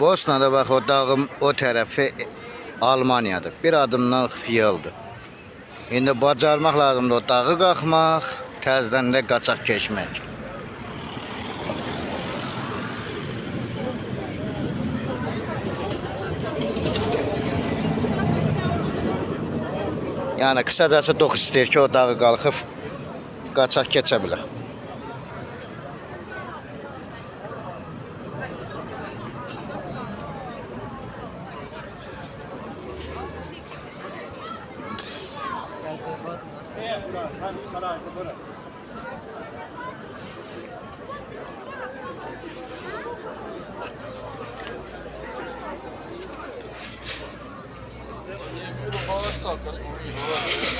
Bosna'da bak o dağın o tarafı Almanya'dır. Bir adımdan yıldı. İndi bacarmaq lazımdır o dağı qalxmaq, təzədən də qaçaq keçmək. Yəni qısacası dox istəyir ki, o dağı qalxıb qaçaq keçə.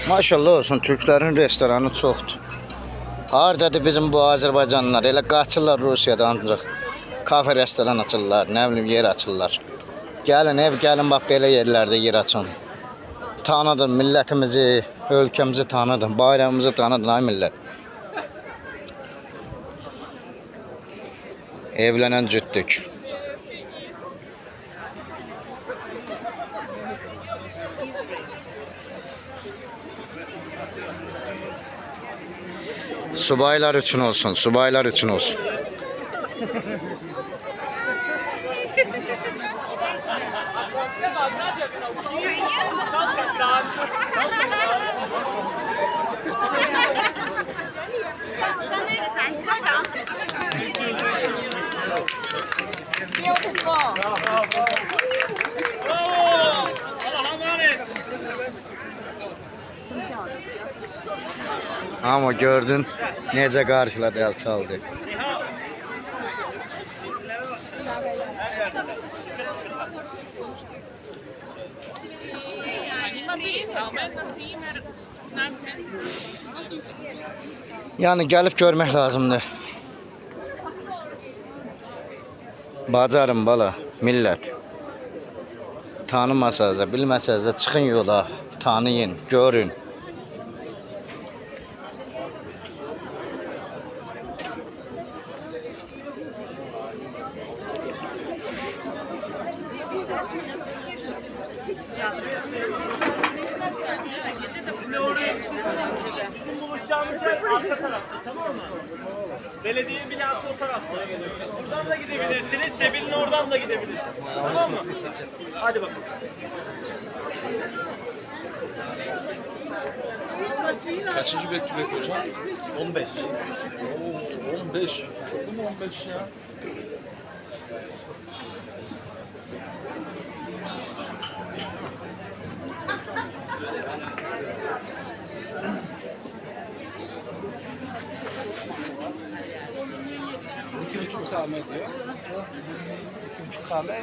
Maşallah olsun Türklərin restoranı çoxdur. Hardadır bizim bu Azərbaycanlılar? Elə qaçırlar Rusiyada ancaq kafe restoran açırlar, nə bilim yer açırlar. Gəlin ev, gəlin bax belə yerlərdə yer açın. Tanıdın millətimizi, ölkəmizi tanıdın, bayramımızı tanıdın ay millət. Evlənən cütlük. Subaylar için olsun, subaylar için olsun. Ama gördün necə qarşıladı el çaldı. Yani gelip görmek lazımdı. Bacarım bala, millət. Tanımasaz da, bilməsəz də çıxın yola, tanıyın, görün. Bizim buluşacağımız yer arka tarafta tamam mı? Belediye binası o tarafta. Buradan da gidebilirsiniz. Sebil'in oradan da gidebilirsiniz. Tamam mı? Hadi bakalım. Kaçıncı beklemek hocam? 15. Oo, 15. Oldu mu 15 ya? Buçuk kahve diyor. İki buçuk kahve.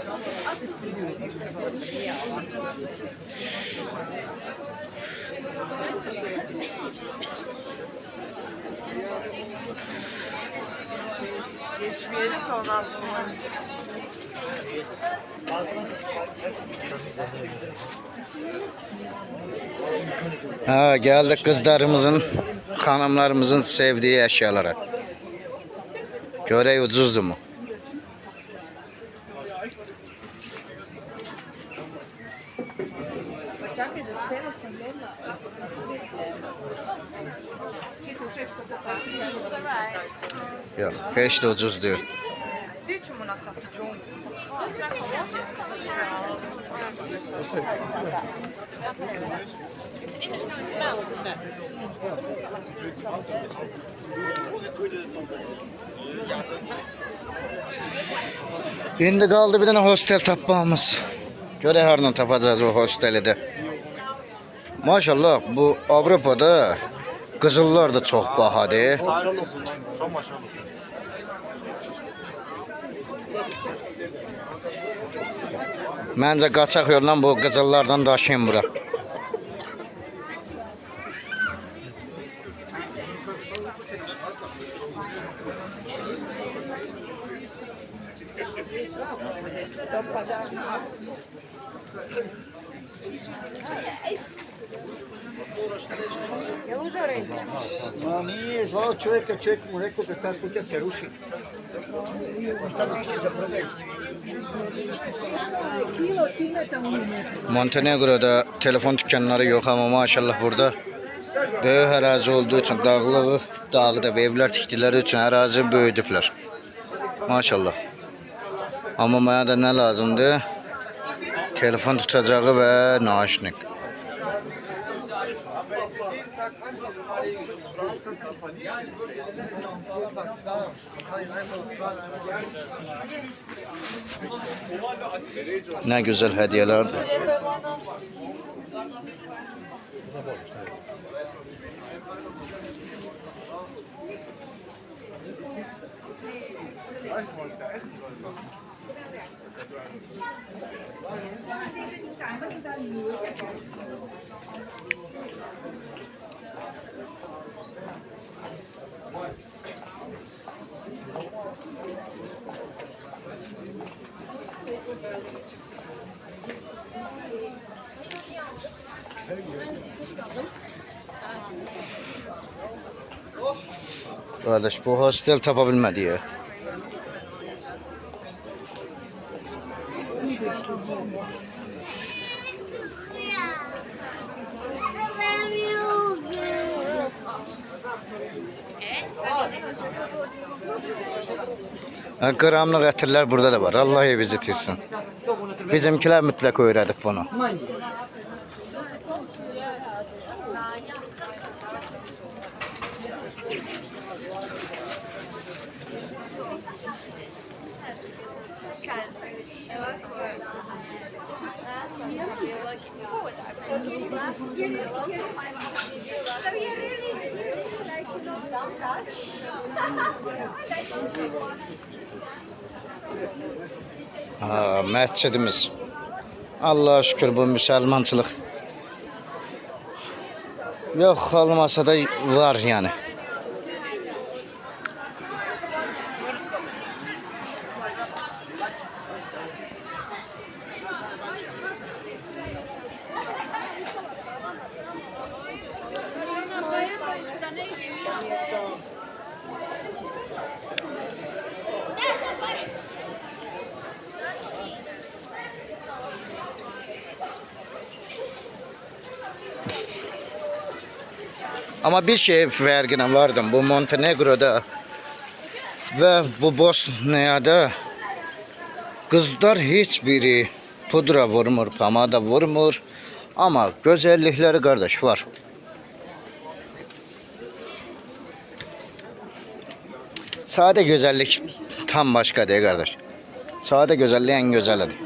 Geçmeyelim de ondan sonra. Ha geldik kızlarımızın, hanımlarımızın sevdiği eşyalara. Görey ucuzdu mu? Yok, hiç de ucuz Şimdi kaldı bir tane hostel tapmamız. Göre hardan tapacağız o hosteli de. Maşallah bu Avrupa'da kızıllar da çok bahadır. Məncə qaçaq yolla bu qızıllardan daşıyın bura. Ma nije zvao čovjeka, čovjek mu rekao da ta kuća se ruši. Montenegro'da telefon dükkanları yok ama maşallah burada böyük ərazi olduğu için dağlığı, dağda evlər tikdikləri üçün ərazi böyüdüblər. Maşallah. Amma mənə də nə lazımdır? Telefon tutacağı və naşnik. Nə gözəl hədiyyələrdir. Qardaş bu hostel tapa bilmədi ya. Ha, Qramlıq ətirlər burada da var. Allah bizi etsin. Bizimkilər mütləq öyrədib bunu. Ha, məscidimiz. Allah'a şükür bu müsəlmançılıq. Yox, olmasa da var yəni. Ama bir şey fərqinə vardım. Bu Montenegro'da ve bu Bosniya'da kızlar hiçbiri pudra vurmur, pomada vurmur. Ama güzellikleri kardeş var. Sade güzellik tam başka değil kardeş. Sade güzelliği en güzelidir.